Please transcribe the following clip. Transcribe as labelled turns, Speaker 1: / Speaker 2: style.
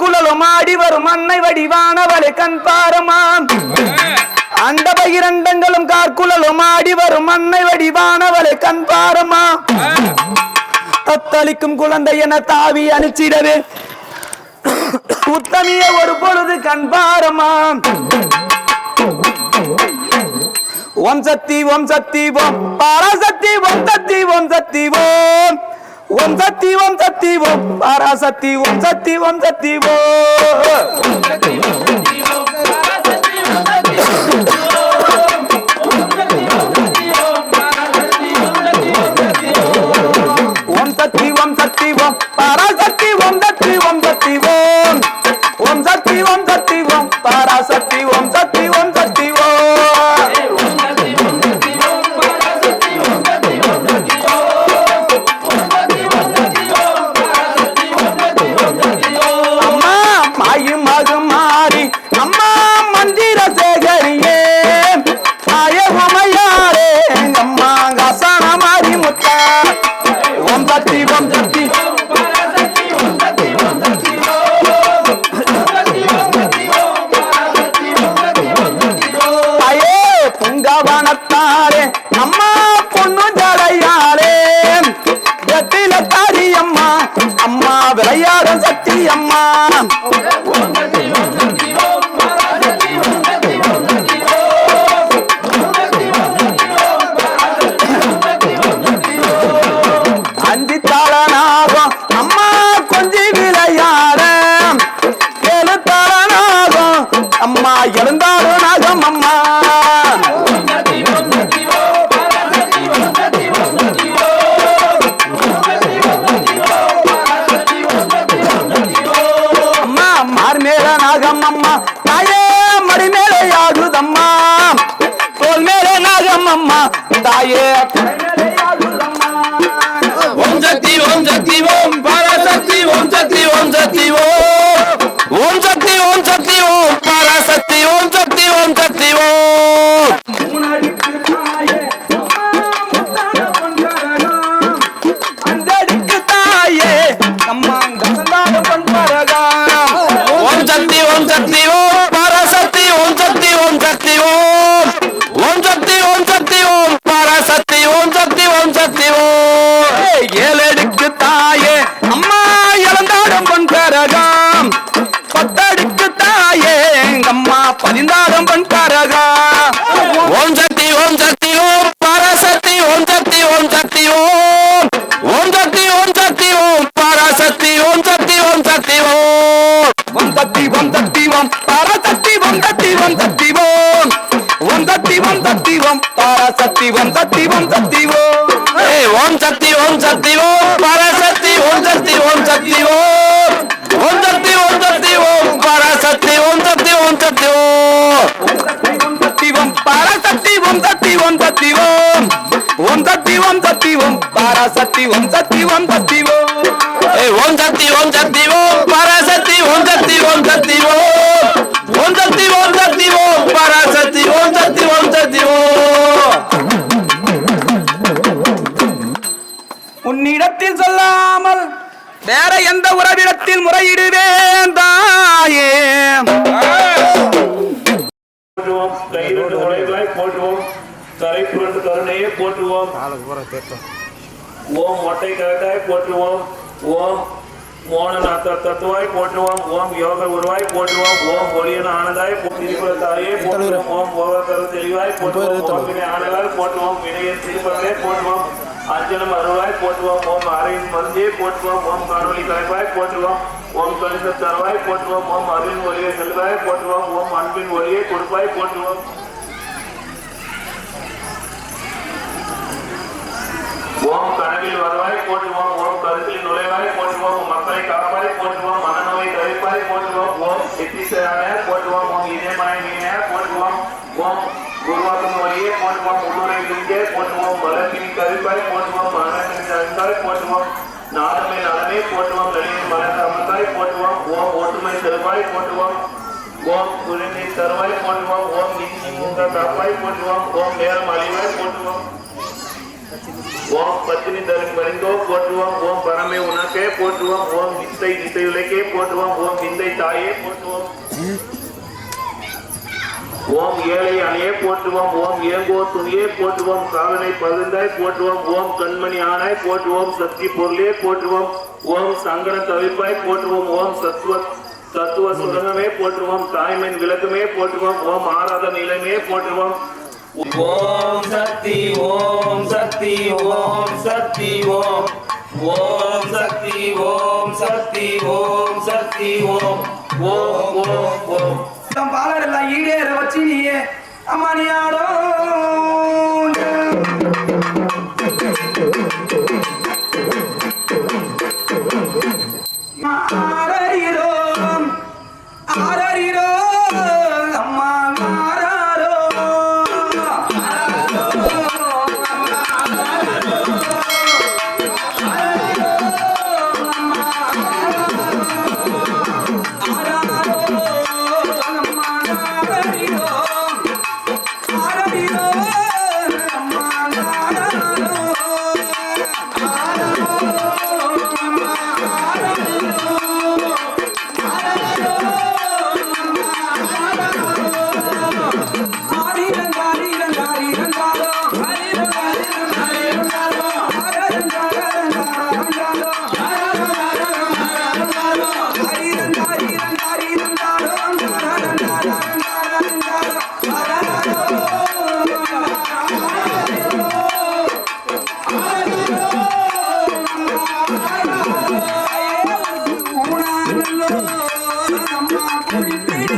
Speaker 1: குழலும் ஆடி வரும் அன்னை வடிவானவளை கண் பாரமாம். அந்த பகிரண்டங்களும் கார்குழலும் ஆடி வரும் அன்னை வடிவானவளை கண் பாரமா தத்தளிக்கும் குழந்தை என தாவி அனுச்சிடவே. உத்தமிய ஒரு பொழுது கண் பாரமா ஓம் சக்தி ஓம் சக்தி ஓம். பராசக்தி ஓம் சக்தி ஓம் சக்தி ஓம். ஓம் சக்தி ஓம் சக்தி ஓம் பராசக்தி ஓம் சக்தி ஓம் சக்தி ஓம் ஓம் மேல நாகம் அம்மா தாயே மடி மேலே ஆகுதம்மா தோல் மேலே நாகம் அம்மா தாயே
Speaker 2: ஓம் சக்தி ஓம் சக்தி ஓம் பராசக்தி ஓம் சக்தி ஓம் சக்தி ஓம் ஓம் சக்தி. ஓம் சக்தி ஓம் பராசக்தி ஓம் சக்தி ஓம் சக்தி ஓம் ஏய், ஓம் சக்தி ஓம் சக்தி ஓம் பராசக்தி ஓம் சக்தி ஓம் சக்தி ஓம் ஓம் சக்தி ஓம் சக்தி ஓம் பராசக்தி ஓம் சக்தி ஓம் சக்தி ஓம்
Speaker 1: ஓம் சக்தி ஓம் பராசக்தி ஓம் சக்தி ஓம் சக்தி ஓம் ஓம் சக்தி ஓம் சக்தி ஓம் பராசக்தி ஓம் சக்தி ஓம் சக்தி ஓம்
Speaker 2: ஏய், ஓம் சக்தி ஓம் சக்தி ஓம் பராசக்தி ஓம் சக்தி ஓம் சக்தி ஓம் ஓம் சக்தி ஓம் சக்தி ஓம் பராசக்தி ஓம் சக்தி ஓம் சக்தி ஓம்
Speaker 1: உன்னிடத்தில் சொல்லாமல் வேற எந்த உறவிடத்தில் முறையிடுவேன் தாயே.
Speaker 3: போற்றுவோம் கையிரண்டு உலகங்களாய் போற்றுவோம் தரை புரண்டு கருணையை போற்றுவோம் ஓம் மொட்டை கரட்டாய் போற்றுவோம் ஓம் மோனநாத்த தத்துவாய் போற்றுவோம் ஓம் யோக உருவாய் போற்றுவோம் ஓம் ஒளியன ஆனதாய் திரிபுர தாயே போற்றுவோம் ஓம் ஓகர தெளிவாய் போற்றுவோம் ஓம் வினை ஆனதாய் போற்றுவோம் வினையின் திருப்பதே போற்றுவோம் அஞ்சனம் அருளாய் போற்றுவோம் ஓம் அறையின் மருந்தே போற்றுவோம் ஓம் காணொலி கலைப்பாய் போற்றுவோம் ஓம் கணித தரவாய் போற்றுவோம் ஓம் அருளின் ஒளியை செல்வாய் போற்றுவோம் ஓம் அன்பின் ஒளியை கொடுப்பாய் போற்றுவோம் ஓம் கனவில் வருவாய் போற்றுவோம் ஓம் கருத்தில் நுழைவாய் போற்றுவோம் மக்களை காப்பாய் போற்றுவோம் மனநோயை தவிர்ப்பாய் போற்றுவோம் ஓம் எத்திசையான போற்றுவோம் ஓம் இதயமனை மீனே போற்றுவோம் ஓம் உருவாக்கும் வழியே போற்றுவோம் உள்ளுரை இங்கே போற்றுவோம் வளர்ப்பினி கவிப்பாய் போற்றுவோம் மரணத்தின் அறிந்தாய் போற்றுவோம் நாடமை நலமே போற்றுவோம் நளினின் மலர்ந்த அமர்ந்தாய் போற்றுவோம் ஓம் ஒற்றுமை செல்வாய் போற்றுவோம் ஓம் குழந்தை தருவாய் போற்றுவோம் ஓம் நிதி முக காப்பாய் போற்றுவோம் ஓம் நேரம் அழிவாய் போற்றுவோம் ஓம் பத்தினி தரும் பரிந்தோ போற்றுவோம். ஓம் பரமே உனக்கே போற்றுவோம். வித்தை திசையுலைக்கே போற்றுவோம் ஓம் விந்தை தாயே போற்றுவோம். ஓம் ஏழை அணையே போற்றுவோம். ஓம் ஏங்கோ துணியே போற்றுவோம். காலனை பகிர்ந்தாய் போற்றுவோம். ஓம் கண்மணி ஆனாய் போற்றுவோம். சக்தி பொருளே போற்றுவோம். ஓம் சங்கர தவிப்பாய் போற்றுவோம். ஓம் சத்துவ தத்துவ சுகமே போற்றுவோம். தாய்மையின் விளக்கமே போற்றுவோம். ஓம் ஆராத நிலைமே போற்றுவோம். ஓம் சக்தி ஓம் சக்தி ஓம் சக்தி ஓம் ஓம் சக்தி ஓம் சக்தி ஓம் சக்தி ஓம் ஓம் ஓம் ஓம்.
Speaker 1: தம் பாலரெல்லாம் ஈடேற வச்சு நீயே அம்மா நீ ஆடோ Bye.